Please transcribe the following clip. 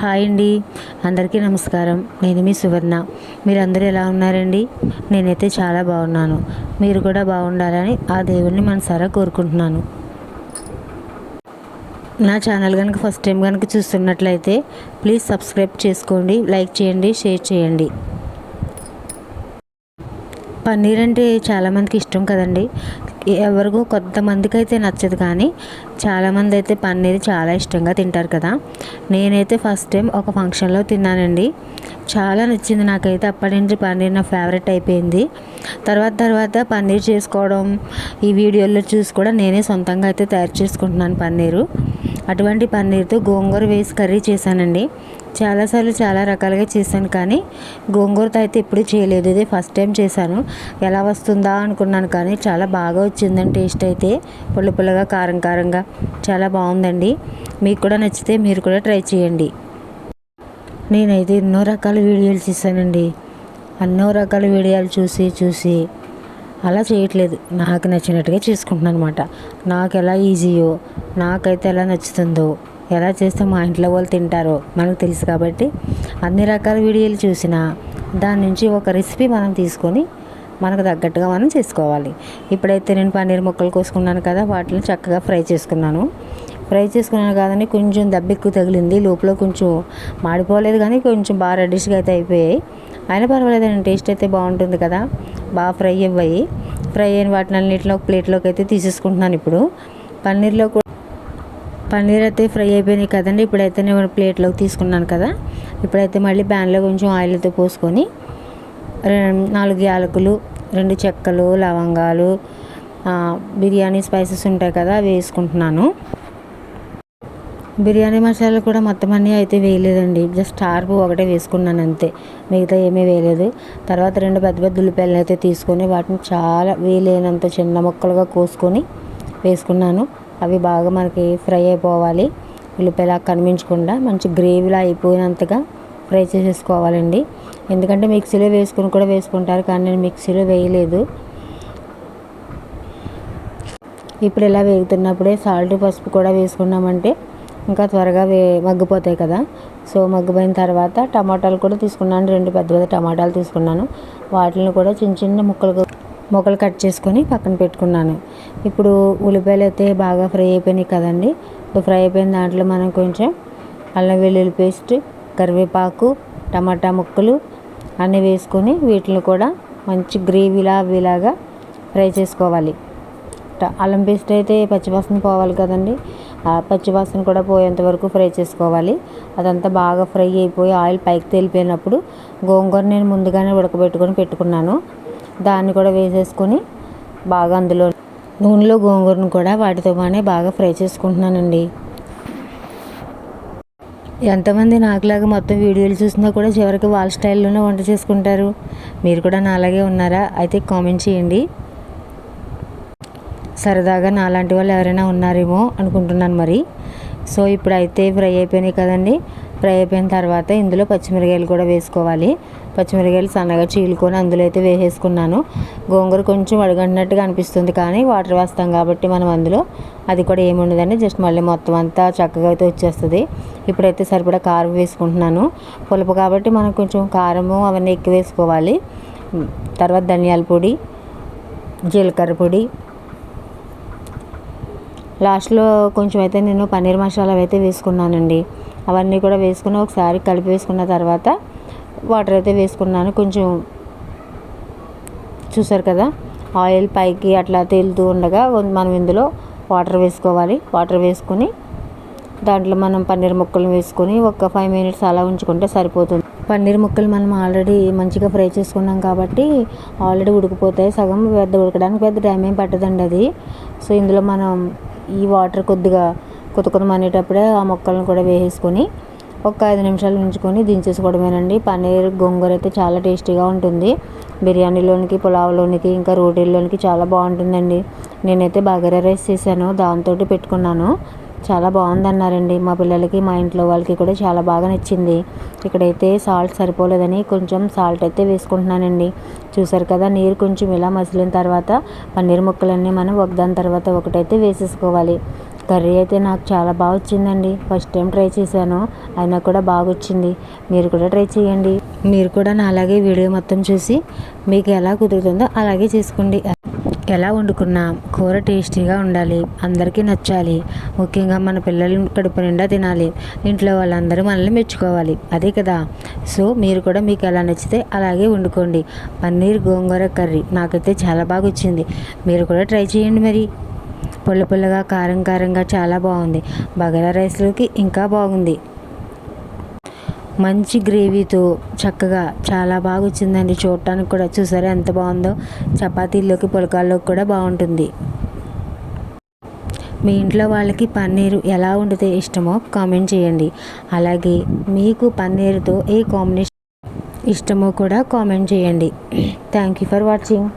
Hi అండి. అందరికీ నమస్కారం. నేను మీ సువర్ణ. మీరందరూ ఎలా ఉన్నారండి? నేనైతే చాలా బాగున్నాను. మీరు కూడా బాగుండాలని ఆ దేవుణ్ణి మనసారా కోరుకుంటున్నాను. నా ఛానల్ కనుక ఫస్ట్ టైం కనుక చూస్తున్నట్లయితే ప్లీజ్ సబ్స్క్రైబ్ చేసుకోండి లైక్ చేయండి షేర్ చేయండి. పన్నీర్ అంటే చాలామందికి ఇష్టం కదండి. ఎవరికో కొంతమందికి అయితే నచ్చదు కానీ చాలామంది అయితే పన్నీర్ చాలా ఇష్టంగా తింటారు కదా. నేనైతే ఫస్ట్ టైం ఒక ఫంక్షన్లో తిన్నానండి. చాలా నచ్చింది నాకైతే. అప్పటి నుంచి పన్నీర్ నా ఫేవరెట్ అయిపోయింది. తర్వాత తర్వాత పన్నీర్ చేసుకోవడం ఈ వీడియోలో చూసి కూడా నేనే సొంతంగా అయితే తయారు చేసుకుంటున్నాను పన్నీరు. అటువంటి పన్నీర్తో గోంగూర వేసి కర్రీ చేశానండి. చాలాసార్లు చాలా రకాలుగా చేశాను కానీ గోంగూరతో అయితే ఎప్పుడు చేయలేదు. ఇదే ఫస్ట్ టైం చేశాను. ఎలా వస్తుందా అనుకున్నాను కానీ చాలా బాగా వచ్చిందండి టేస్ట్ అయితే. పుల్ల పుల్లగా కారం కారంగా. చాలా బాగుందండి. మీకు కూడా నచ్చితే మీరు కూడా ట్రై చేయండి. నేనైతే ఎన్నో రకాల వీడియోలు చేశానండి. ఎన్నో రకాల వీడియోలు చూసి చూసి. అలా చేయట్లేదు. నాకు నచ్చినట్టుగా చేసుకుంటున్నాను అనమాట నాకు ఎలా ఈజీయో నాకైతే ఎలా నచ్చుతుందో. ఎలా చేస్తే మా ఇంట్లో వాళ్ళు తింటారో మనకు తెలుసు కాబట్టి అన్ని రకాల వీడియోలు చూసినా దాని నుంచి ఒక రెసిపీ మనం తీసుకొని మనకు తగ్గట్టుగా మనం చేసుకోవాలి. ఇప్పుడైతే నేను పన్నీర్ ముక్కలు కోసుకున్నాను కదా వాటిని చక్కగా ఫ్రై చేసుకున్నాను. ఫ్రై చేసుకున్నాను కాదని కొంచెం దెబ్బెక్కువ తగిలింది. లోపల కొంచెం మాడిపోలేదు కానీ కొంచెం బాగా రెడ్డిష్గా అయితే అయిపోయాయి. అయినా పర్వాలేదండి టేస్ట్ అయితే బాగుంటుంది కదా. బాగా ఫ్రై అవ్వాయి. ఫ్రై అయిన వాటిని అన్నింటిలో ఒక ప్లేట్లోకి అయితే తీసేసుకుంటున్నాను ఇప్పుడు. పన్నీర్లో కూడా పన్నీర్ అయితే ఫ్రై అయిపోయినాయి కదండి. ఇప్పుడైతే నేను ప్లేట్లోకి తీసుకున్నాను కదా. ఇప్పుడైతే మళ్ళీ ప్యాన్లో కొంచెం ఆయిల్ అయితే పోసుకొని నాలుగు యాలకులు రెండు చెక్కలు లవంగాలు బిర్యానీ స్పైసెస్ ఉంటాయి కదా అవి వేసుకుంటున్నాను. బిర్యానీ మసాలా కూడా మొత్తం అన్నీ అయితే వేయలేదండి. జస్ట్ టార్పు ఒకటే వేసుకున్నాను అంతే. మిగతా ఏమీ వేయలేదు. తర్వాత రెండు పెద్ద పెద్ద ఉల్లిపాయలు అయితే తీసుకొని వాటిని చాలా వేలేనంత చిన్న ముక్కలుగా కోసుకొని వేసుకున్నాను. అవి బాగా మనకి ఫ్రై అయిపోవాలి. ఉల్లిపాయలా కనిపించకుండా మంచి గ్రేవీలా అయిపోయినంతగా ఫ్రై చేసేసుకోవాలండి. ఎందుకంటే మిక్సీలో వేసుకుని కూడా వేసుకుంటారు కానీ నేను మిక్సీలో వేయలేదు. ఇప్పుడు ఇలా వేగుతున్నప్పుడే సాల్ట్ పసుపు కూడా వేసుకున్నామంటే ఇంకా త్వరగా వే మగ్గిపోతాయి కదా. సో మగ్గిపోయిన తర్వాత టమాటాలు కూడా తీసుకున్నాను. రెండు పెద్ద పెద్ద టమాటాలు తీసుకున్నాను. వాటిని కూడా చిన్న చిన్న ముక్కలు మొక్కలు కట్ చేసుకొని పక్కన పెట్టుకున్నాను. ఇప్పుడు ఉల్లిపాయలు అయితే బాగా ఫ్రై అయిపోయినాయి కదండి. ఇప్పుడు ఫ్రై అయిపోయిన దాంట్లో మనం కొంచెం అల్లం వెల్లుల్లి పేస్ట్ కరివేపాకు టమాటా ముక్కలు అన్నీ వేసుకొని వీటిని కూడా మంచి గ్రేవీలా అవిలాగా ఫ్రై చేసుకోవాలి. ట- అల్లం పేస్ట్ అయితే పచ్చివాసన పోవాలి కదండి. ఆ పచ్చివాసన కూడా పోయేంత వరకు ఫ్రై చేసుకోవాలి. అదంతా బాగా ఫ్రై అయిపోయి ఆయిల్ పైకి తేలిపోయినప్పుడు గోంగూర నేను ముందుగానే ఉడకబెట్టుకొని పెట్టుకున్నాను. దాన్ని కూడా వేసేసుకొని బాగా అందులో నూనెలో గోంగూరను కూడా వాటితో బాగానే బాగా ఫ్రై చేసుకుంటున్నానండి. ఎంతమంది నాకులాగా మొత్తం వీడియోలు చూసినా కూడా చివరికి వాళ్ళ స్టైల్లోనే వంట చేసుకుంటారు. మీరు కూడా నాలాగే ఉన్నారా? అయితే కామెంట్ చేయండి. సరదాగా నాలాంటి వాళ్ళు ఎవరైనా ఉన్నారేమో అనుకుంటున్నాను మరి. సో ఇప్పుడు అయితే ఫ్రై అయిపోయినాయి కదండి. ఫ్రై అయిపోయిన తర్వాత ఇందులో పచ్చిమిరకాయలు కూడా వేసుకోవాలి. పచ్చిమిరకాయలు సన్నగా చీలుకొని అందులో అయితే వేసేసుకున్నాను. గోంగూర కొంచెం అడుగంటున్నట్టుగా అనిపిస్తుంది కానీ వాటర్ వేస్తాం కాబట్టి మనం అందులో అది కూడా ఏముండదండి జస్ట్ మళ్ళీ మొత్తం అంతా చక్కగా అయితే వచ్చేస్తుంది. ఇప్పుడైతే సరిపడా కారం వేసుకుంటున్నాను. పులుపు కాబట్టి మనం కొంచెం కారము అవన్నీ ఎక్కువ వేసుకోవాలి. తర్వాత ధనియాల పొడి జీలకర్ర పొడి. లాస్ట్లో కొంచెం అయితే నేను పన్నీర్ మసాలా అయితే వేసుకున్నానండి. అవన్నీ కూడా వేసుకుని ఒకసారి కలిపి వేసుకున్న తర్వాత వాటర్ అయితే వేసుకున్నాను. కొంచెం చూసారు కదా? ఆయిల్ పైకి అట్లా తేలుతూ ఉండగా మనం ఇందులో వాటర్ వేసుకోవాలి. వాటర్ వేసుకొని దాంట్లో మనం పన్నీర్ ముక్కలు వేసుకొని ఒక ఫైవ్ మినిట్స్ అలా ఉంచుకుంటే సరిపోతుంది. పన్నీర్ ముక్కలు మనం ఆల్రెడీ మంచిగా ఫ్రై చేసుకున్నాం కాబట్టి ఆల్రెడీ ఉడికిపోతాయి. సగం పెద్ద ఉడకడానికి పెద్ద టైం ఏం పట్టదండి అది. సో ఇందులో మనం ఈ వాటర్ కొద్దిగా కొత్త కొత్త ఆ ముక్కలను కూడా వేసేసుకొని ఒక ఐదు నిమిషాలు ఉంచుకొని దించేసుకోవడమేనండి. పన్నీర్ గోంగూర అయితే చాలా టేస్టీగా ఉంటుంది. బిర్యానీలోనికి పులావ్లోనికి ఇంకా రోటీల్లోనికి చాలా బాగుంటుందండి. నేనైతే బగారా రైస్ చేశాను దాంతో పెట్టుకున్నాను. చాలా బాగుందన్నారండి. మా పిల్లలకి మా ఇంట్లో వాళ్ళకి కూడా చాలా బాగా నచ్చింది. ఇక్కడైతే సాల్ట్ సరిపోలేదని కొంచెం సాల్ట్ అయితే వేసుకుంటున్నానండి. చూసారు కదా నీరు కొంచెం ఇలా మసిలిన తర్వాత పన్నీర్ ముక్కలన్నీ మనం ఒకదాని తర్వాత ఒకటైతే వేసేసుకోవాలి. కర్రీ అయితే నాకు చాలా బాగా వచ్చిందండి ఫస్ట్ టైం ట్రై చేశాను. అయినా కూడా బాగా వచ్చింది మీరు కూడా ట్రై చేయండి. మీరు కూడా నా అలాగే వీడియో మొత్తం చూసి మీకు ఎలా కుదురుతుందో అలాగే చేసుకోండి. ఎలా వండుకున్నా కూర టేస్టీగా ఉండాలి. అందరికీ నచ్చాలి. ముఖ్యంగా మన పిల్లలు కడుపు నిండా తినాలి. ఇంట్లో వాళ్ళందరూ మనల్ని మెచ్చుకోవాలి. అదే కదా? సో మీరు కూడా మీకు ఎలా నచ్చితే అలాగే వండుకోండి. పన్నీర్ గోంగూర కర్రీ నాకైతే చాలా బాగా వచ్చింది మీరు కూడా ట్రై చేయండి మరి. పుల్ల పుల్లగా కారం కారంగా చాలా బాగుంది. బగారా రైస్లోకి ఇంకా బాగుంది. మంచి గ్రేవీతో చక్కగా చాలా బాగా వచ్చిందండి చూడటానికి కూడా. చూసారా ఎంత బాగుందో? చపాతీల్లోకి పులకాల్లోకి కూడా బాగుంటుంది. మీ ఇంట్లో వాళ్ళకి పన్నీరు ఎలా వండితే ఇష్టమో కామెంట్ చేయండి. అలాగే మీకు పన్నీరుతో ఏ కాంబినేషన్ ఇష్టమో కూడా కామెంట్ చేయండి. Thank you for watching.